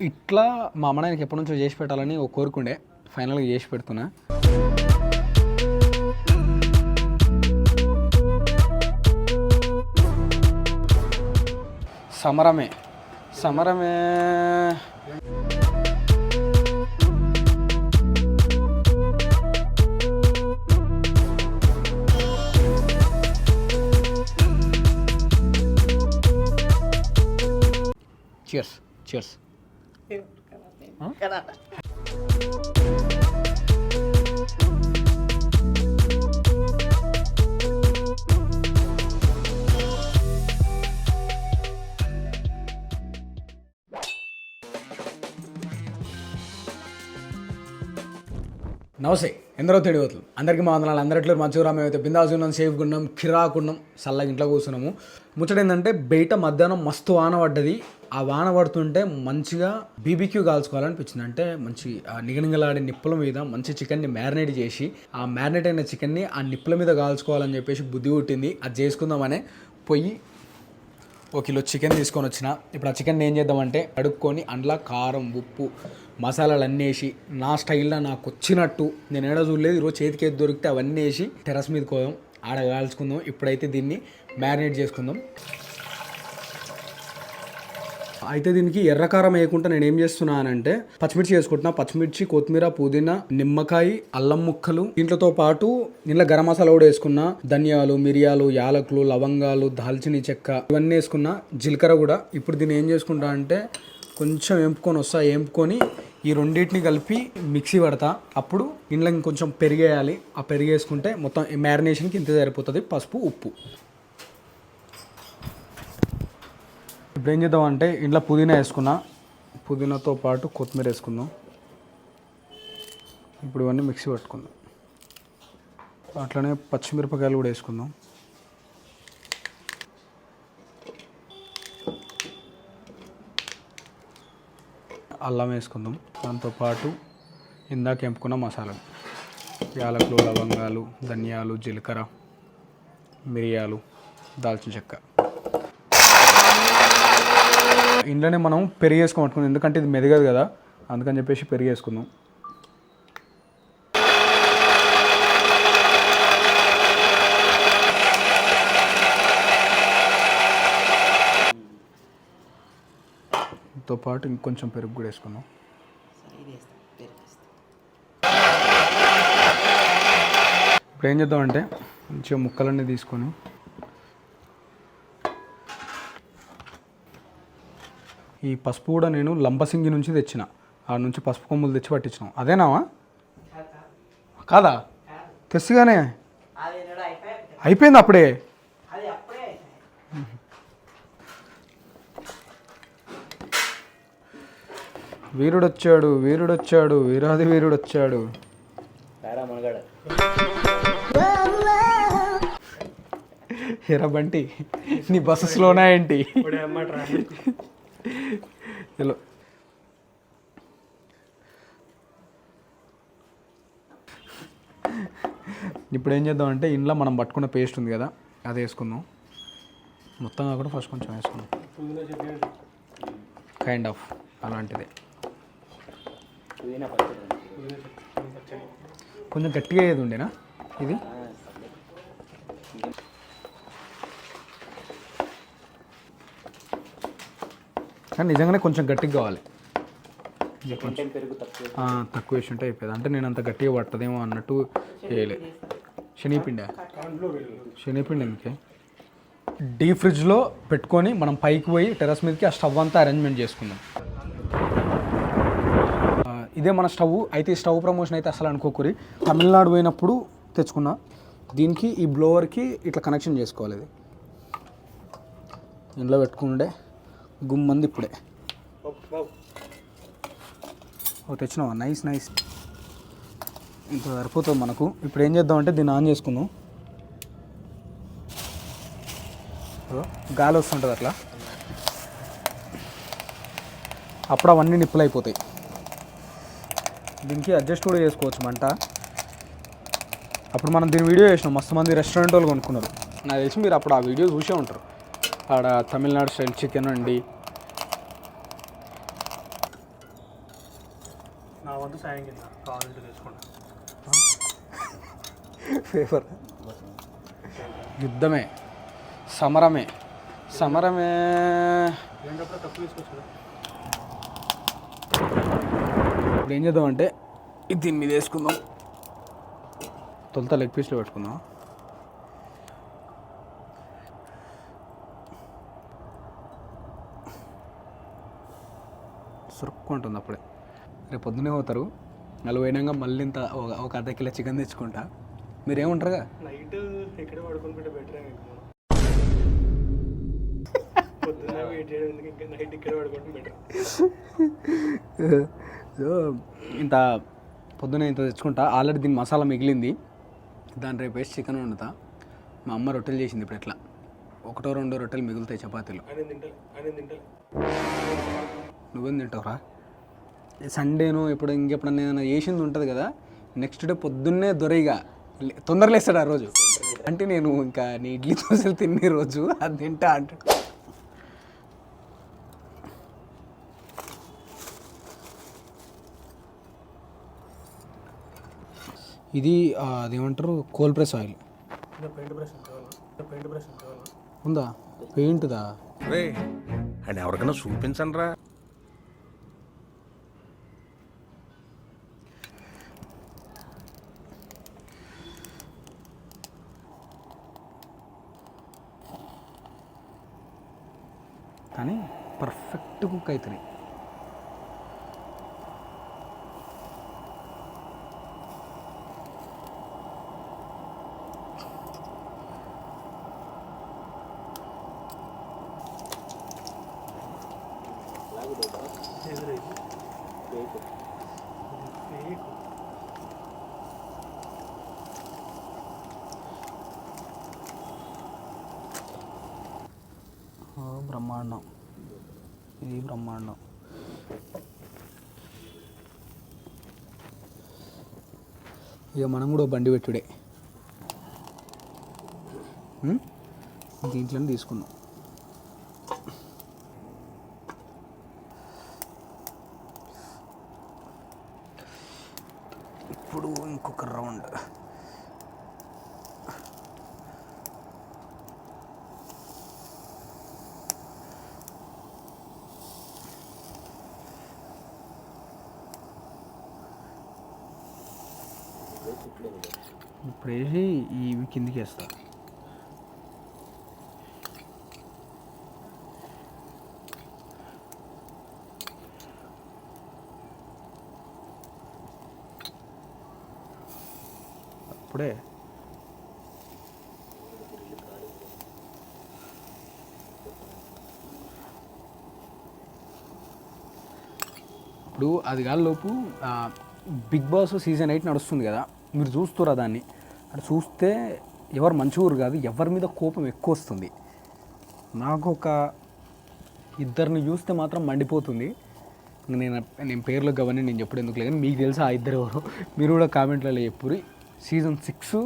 ఇట్లా మా అమ్మ నాయనకి ఎప్పటి నుంచో చేసి పెట్టాలని ఒక కోరుకుండే. ఫైనల్గా చేసి పెడుతున్నా. సమరమే. సమరమే. Cheers cheers నమస్తే ఎందరో తెలియవతులు అందరికీ మా వందనాలు. అందరిట్లో మంచిగా మేమైతే బిందాజు ఉన్నాం సేఫ్గా ఉన్నాం కిరాకున్నాం చల్లగా ఇంట్లో కూర్చున్నాము. ముచ్చట ఏంటంటే బయట మధ్యాహ్నం మస్తు వాన పడ్డది. ఆ వాన పడుతుంటే మంచిగా బీబీక్యూ కాల్చుకోవాలనిపించింది. అంటే మంచి నిగనిగలాడే నిప్పుల మీద మంచి చికెన్ని మ్యారినేట్ చేసి ఆ మ్యారినేట్ అయిన చికెన్ని ఆ నిప్పుల మీద కాల్చుకోవాలని చెప్పేసి బుద్ధి పుట్టింది. అది చేసుకుందామనే పొయ్యి ఒక కిలో చికెన్ తీసుకొని వచ్చిన. ఇప్పుడు ఆ చికెన్ ఏం చేద్దామంటే అడుక్కొని అందులో కారం ఉప్పు మసాలాలు అన్నీ వేసి నా స్టైల్లో నాకు వచ్చినట్టు నేను ఏడా చూడలేదు ఈరోజు చేతికి ఏది దొరికితే అవన్నీ వేసి టెరస్ మీద కోదాం ఆడ కాల్చుకుందాం ఇప్పుడైతే దీన్ని మ్యారినేట్ చేసుకుందాం. అయితే దీనికి ఎర్రకారం వేయకుండా నేను ఏం చేస్తున్నానంటే పచ్చిమిర్చి వేసుకుంటున్నా పచ్చిమిర్చి కొత్తిమీర పుదీనా నిమ్మకాయ అల్లం ముక్కలు. దీంట్లతో పాటు ఇంట్లో గరం మసాలా కూడా వేసుకున్నా. ధనియాలు మిరియాలు యాలకులు లవంగాలు దాల్చిన చెక్క ఇవన్నీ వేసుకున్నా. జీలకర్ర కూడా. ఇప్పుడు దీన్ని ఏం చేసుకుంటా అంటే కొంచెం వేంపుకొని వస్తా. వేంపుకొని ఈ రెండింటిని కలిపి మిక్సీ పడతా. అప్పుడు ఇంట్లో ఇంకొంచెం పెరిగేయాలి. ఆ పెరిగేసుకుంటే మొత్తం మ్యారినేషన్కి ఇంత సరిపోతుంది. పసుపు ఉప్పు. ఇప్పుడు ఏం చేద్దాం అంటే ఇంట్లో పుదీనా వేసుకున్నా. పుదీనాతో పాటు కొత్తిమీర వేసుకుందాం. ఇప్పుడు ఇవన్నీ మిక్సీ పట్టుకుందాం. అట్లనే పచ్చిమిరపకాయలు కూడా వేసుకుందాం. అల్లం వేసుకుందాం. దాంతోపాటు ఇందాక ఎంపుకున్న మసాలాలు యాలకులు లవంగాలు ధనియాలు జీలకర్ర మిరియాలు దాల్చిన చెక్క. ఇంట్లోనే మనం పెరుగు వేసుకోమట్టుకుందాం ఎందుకంటే ఇది మెదగదు కదా. అందుకని చెప్పేసి పెరిగేసుకుందాం. తో పాటు ఇంకొంచెం పెరుగు కూడా వేసుకుందాం. ఇప్పుడు ఏం చేద్దామంటే మంచిగా ముక్కలన్నీ తీసుకొని ఈ పసుపు కూడా నేను లంబసింగి నుంచి తెచ్చిన. ఆ నుంచి పసుపు కొమ్ములు తెచ్చి పట్టించినాం. అదేనావా? కాదా? తెస్సిగానే. అయిపోయింది అప్పుడే. వీరుడొచ్చాడు వీరుడొచ్చాడు వీరాది వీరుడొచ్చాడు. ఎరా బంటి నీ బస్సు స్లోనా ఏంటి? హలో. ఇప్పుడు ఏం చేద్దాం అంటే ఇంట్లో మనం పట్టుకున్న పేస్ట్ ఉంది కదా అది వేసుకుందాం. మొత్తం కాకుండా ఫస్ట్ కొంచెం వేసుకుందాం. కైండ్ ఆఫ్ అలాంటిదే. కొంచెం గట్టిగా ఏది ఉండేనా ఇది? కానీ నిజంగానే కొంచెం గట్టిగా కావాలి. ఇది కొంచెం ఆ, తక్కువ వేసి ఉంటే అయిపోయింది. అంటే నేను అంత గట్టిగా పట్టదేమో అన్నట్టు చేయలే. శనిపిండి శనిపిండి ఎందుకే డీప్ ఫ్రిడ్జ్లో పెట్టుకొని మనం పైకి పోయి టెరస్ మీదకి ఆ స్టవ్ అంతా అరేంజ్మెంట్ చేసుకుందాం. ఇదే మన స్టవ్. అయితే ఈ స్టవ్ ప్రమోషన్ అయితే అసలు అనుకోకూరి. తమిళనాడు పోయినప్పుడు తెచ్చుకున్నా. దీనికి ఈ బ్లోవర్కి ఇట్లా కనెక్షన్ చేసుకోవాలి ఇది. ఇంట్లో పెట్టుకుంటే గుమ్మంది ఇప్పుడే. ఓ తెచ్చినావా? Nice nice. ఇంత సరిపోతుంది మనకు. ఇప్పుడు ఏం చేద్దామంటే దీన్ని ఆన్ చేసుకుందాం. గాలి వస్తుంటుంది అట్లా. అప్పుడు అవన్నీ నిప్పులు అయిపోతాయి. దీనికి అడ్జస్ట్ కూడా చేసుకోవచ్చు మంట. అప్పుడు మనం దీని వీడియో చేసినాం. మస్తు మంది రెస్టారెంట్ వాళ్ళు కొనుక్కున్నారు. నాకు తెలిసి మీరు అప్పుడు ఆ వీడియో చూసే ఉంటారు. ఆడ తమిళనాడు స్టైల్ చికెన్ అండి. నా వంతు సాయం కింద కావాలంటే తీసుకుంటా ఫేవర్ యుద్ధమే. సమరమే. సమరమే. ఇప్పుడు ఏం చేద్దాం అంటే ఇది దీని మీద వేసుకుందాం. తొలుత లెగ్ పీస్లో పెట్టుకుందాం సురుక్కుంటుంది అప్పుడే. రేపు పొద్దునే పోతారు. నలుగు పోయినాక మళ్ళీ ఇంత ఒక అర్ధ కిలో చికెన్ తెచ్చుకుంటా. ఎందుకు ఇంకా నైట్ ఇక్కడే పడుకోవడం బెటర్ సో ఇంత పొద్దున ఇంత తెచ్చుకుంటా. ఆల్రెడీ దీని మసాలా మిగిలింది. దాని రేపు వేసి చికెన్ వండుతా. మా అమ్మ రొట్టెలు చేసింది ఇప్పుడు ఎట్లా? ఒకటో రెండో రొట్టెలు మిగులుతాయి చపాతీలు. నువ్వేం తింటావురా? సండేను ఇప్పుడు ఇంకెప్పుడన్నా ఏదైనా చేసింది ఉంటుంది కదా నెక్స్ట్ డే పొద్దున్నే దొరైగా లే- తొందరగా లేస్తాడు ఆ రోజు. అంటే నేను ఇంకా నీ ఇడ్లీ దోశలు తినే రోజు అది తింటా అంటాడు. ఇది అదేమంటారు? Cold press oil. ఉందా? పెయింట్దా? ఎవరికైనా చూపించండి రా కానీ పర్ఫెక్ట్ కుక్ అవుతుంది Thank you ఓ బ్రహ్మాండం. ఇది బ్రహ్మాండం. ఇక మనం కూడా బండి పెట్టుడే. దీంట్లోనే తీసుకున్నాం. ఇప్పుడు ఇంకొక రౌండ్. ఇప్పుడు వేసి ఇవి కిందికి వేస్తా. అప్పుడే ఇప్పుడు అది కాలోపు బిగ్ బాస్ సీజన్ ఎయిట్ నడుస్తుంది కదా. మీరు చూస్తురా దాన్ని. అది చూస్తే ఎవరు మంచివారు కాదు ఎవరి మీద కోపం ఎక్కువ వస్తుంది. నాకు ఒక ఇద్దరిని చూస్తే మాత్రం మండిపోతుంది. నేను నేను పేర్లు కావని నేను చెప్పడం ఎందుకు లేదు మీకు తెలుసా ఆ ఇద్దరు ఎవరు? మీరు కూడా కామెంట్లలో చెప్పురి సీజన్ సిక్స్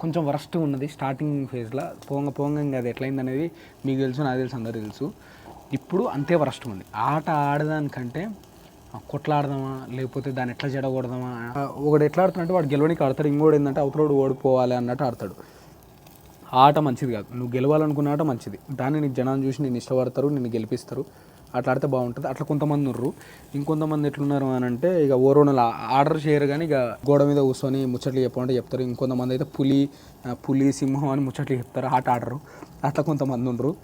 కొంచెం వరస్ట్ ఉన్నది స్టార్టింగ్ ఫేజ్లో. పోంగ పోంగ అది ఎట్లయింది అనేది మీకు తెలుసు నాకు తెలుసు అందరు తెలుసు. ఇప్పుడు అంతే వరస్ట్ ఉంది ఆట ఆడదానికంటే కొట్లాడదామా? లేకపోతే దాన్ని ఎట్లా జడగొడదామా? ఆ, ఒకడు ఎట్లా ఆడుతున్నట్టు వాడు గెలవడానికి ఆడతాడు ఇంకోటి ఏంటంటే అవతలోడు ఓడిపోవాలి అన్నట్టు ఆడతాడు. ఆ ఆట మంచిది కాదు. నువ్వు గెలవాలనుకున్న ఆట మంచిది. దాన్ని నీకు జనాన్ని చూసి నేను ఇష్టపడతారు నిన్ను గెలిపిస్తారు. అట్లా ఆడితే బాగుంటుంది. అట్లా కొంతమంది ఉర్రు. ఇంకొంతమంది ఎట్లున్నారు అని అంటే ఇక ఓరోనలు ఆర్డర్ చేయరు కానీ ఇక గోడ మీద కూర్చొని ముచ్చట్లు చెప్పమంటే చెప్తారు. ఇంకొంతమంది అయితే పులి పులి సింహం అని ముచ్చట్లు చెప్తారు. ఆట ఆడరు. అట్లా కొంతమంది ఉండరు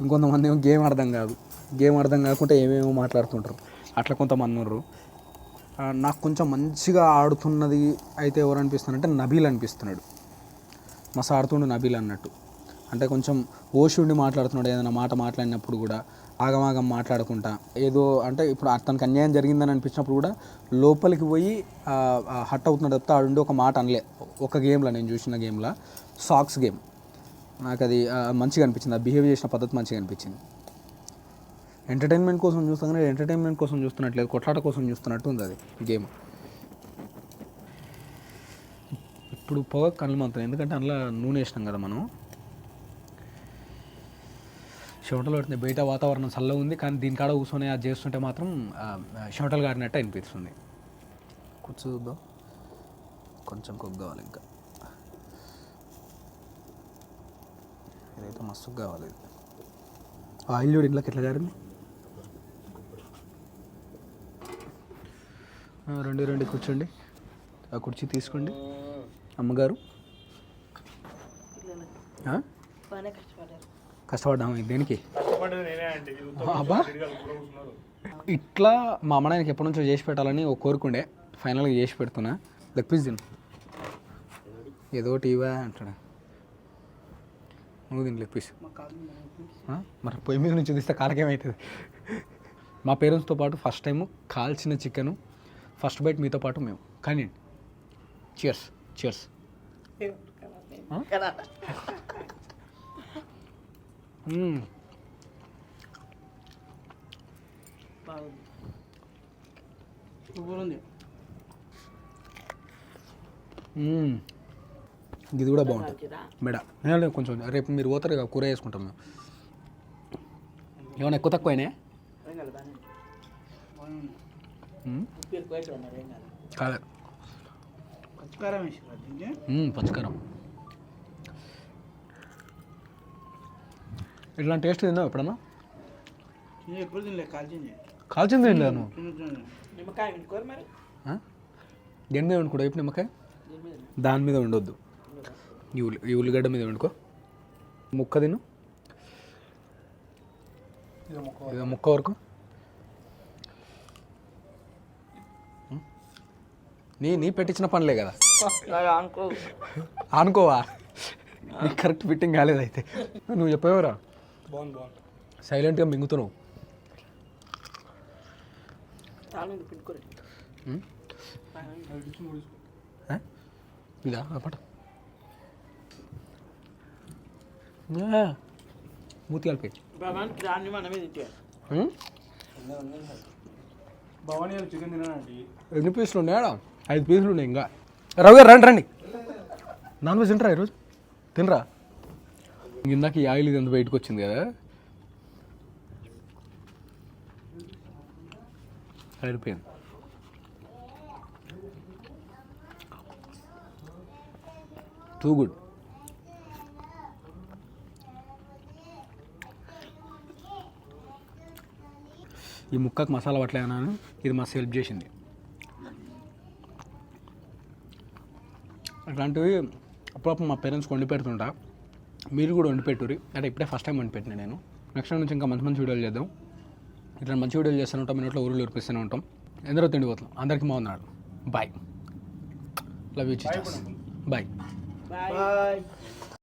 ఇంకొంతమంది ఏమో గేమ్ అర్థం కాదు. గేమ్ అర్థం కాకుండా ఏమేమో మాట్లాడుతుంటారు. అట్లా కొంతమంది ఉన్నారు. నాకు కొంచెం మంచిగా ఆడుతున్నది అయితే ఎవరు అనిపిస్తున్నారంటే నబీల్ అనిపిస్తున్నాడు. మస్తు ఆడుతుండు నబీల్ అన్నట్టు. అంటే కొంచెం ఓషుడిని ఉండి మాట్లాడుతున్నాడు ఏదైనా మాట మాట్లాడినప్పుడు కూడా ఆగమాగం మాట్లాడుకుంటా. ఏదో అంటే ఇప్పుడు అతనికి అన్యాయం జరిగిందని అనిపించినప్పుడు కూడా లోపలికి పోయి హట్ అవుతున్నాడు తప్పితే ఆడుండి ఒక మాట అనలే. ఒక గేమ్లో నేను చూసిన గేమ్లో. సాక్స్ గేమ్. నాకు అది మంచిగా అనిపించింది. ఆ బిహేవ్ చేసిన పద్ధతి మంచిగా అనిపించింది. ఎంటర్టైన్మెంట్ కోసం చూస్తాం కానీ ఎంటర్టైన్మెంట్ కోసం చూస్తున్నట్లేదు కొట్లాట కోసం చూస్తున్నట్టు ఉంది అది గేమ్. ఇప్పుడు పొగ కళ్ళు మాత్రం ఎందుకంటే అందులో నూనె వేసినాం కదా మనం. షోటలు పడుతుంది బయట వాతావరణం చల్లగా ఉంది కానీ దీని కాడ కూర్చొని అది చేస్తుంటే మాత్రం షోటలు కాడినట్టు అనిపిస్తుంది. కూర్చోద్దాం కొంచెం కుక్ కావాలి ఇంకా. ఇదైతే మస్తు కావాలి. ఆయిల్ చూడు ఇంట్లోకి ఎట్లా గారింది? రండి రండి కూర్చోండి. ఆ కుర్చీ తీసుకోండి. అమ్మగారు. కష్టపడ్డాము? దేనికి? అబ్బా. ఇట్లా మా అమ్మ నాయనకి ఎప్పటి నుంచో చేసి పెట్టాలని ఒక కోరుకుండే. ఫైనల్గా చేసి పెడుతున్నా. లెగ్ పీస్ తిను. ఏదో టీవా అంటాడు నువ్వు తిని లెగ్ పీస్ ఆ? మరి పొయ్యి మీద నుంచి తీస్తే కాలకేమవుతుంది మా పేరెంట్స్తో పాటు ఫస్ట్ టైం కాల్చిన చికెను ఫస్ట్ బైట్ మీతో పాటు మేము. కానీ చియర్స్ చియర్స్ hmm. hmm. ఇది కూడా బాగుంటుంది. మంచిదా నేను కొంచెం రేపు మీరు పోతారు కదా కూర వేసుకుంటాం మేము. ఏమైనా ఎక్కువ తక్కువ కాలేదు పచ్చికారం ఇట్లాంటి టేస్ట్ తిన్నావు ఎప్పుడన్నా? నేను ఎప్పుడు తినలే కాల్చింది. కాల్చింది నిమ్మకాయ మరి? దేని మీద వండుకో ఇప్పుడు నిమ్మకాయ? దీని మీద? ఉండొద్దు ఈ ఉల్లి ఈ ఉల్లిగడ్డ మీద వండుకో. ముక్క తిను. ఇదో ముక్క వరకు. నీ నీ పెట్టించిన పనులే కదా. నాకు అనుకో. అనుకోవా? నీకు కరెక్ట్ ఫిట్టింగ్ కాలేదు అయితే. నువ్వు చెప్పేవరా? సైలెంట్గా మింగుతున్నావు? ఇదా పట మూతి కలిపి ఎన్ని పీసులు ఉన్నాయా ఐదు పీసులు ఉన్నాయి ఇంకా. రవి గారు రండి రండి. నాన్ వెజ్ తింటరా ఈరోజు? తినరా? ఇందాక ఈ ఆయిల్ ఇది ఎంత బయటకు వచ్చింది కదా. సరిపోయింది. టూ గుడ్ ఈ ముక్కకు మసాలా పట్టలేదన్నాను. ఇది మస్తు హెల్ప్ చేసింది. అట్లాంటివి అప్పుడప్పుడు మా పేరెంట్స్కి వండి పెడుతుంటా. మీరు కూడా వండి పెట్టుర్రి. అంటే ఇప్పుడే ఫస్ట్ టైం వండి పెట్టిన నేను. నెక్స్ట్ టైం నుంచి ఇంకా మంచి మంచి వీడియోలు చేద్దాం. ఇట్లా మంచి వీడియోలు చేస్తూనే ఉంటాం మీ నోట్లో ఊరులు ఉరిపిస్తూనే ఉంటాం. ఎందరో తిండిపోతున్నాం అందరికీ బాగున్నాడు. Bye love you bye bye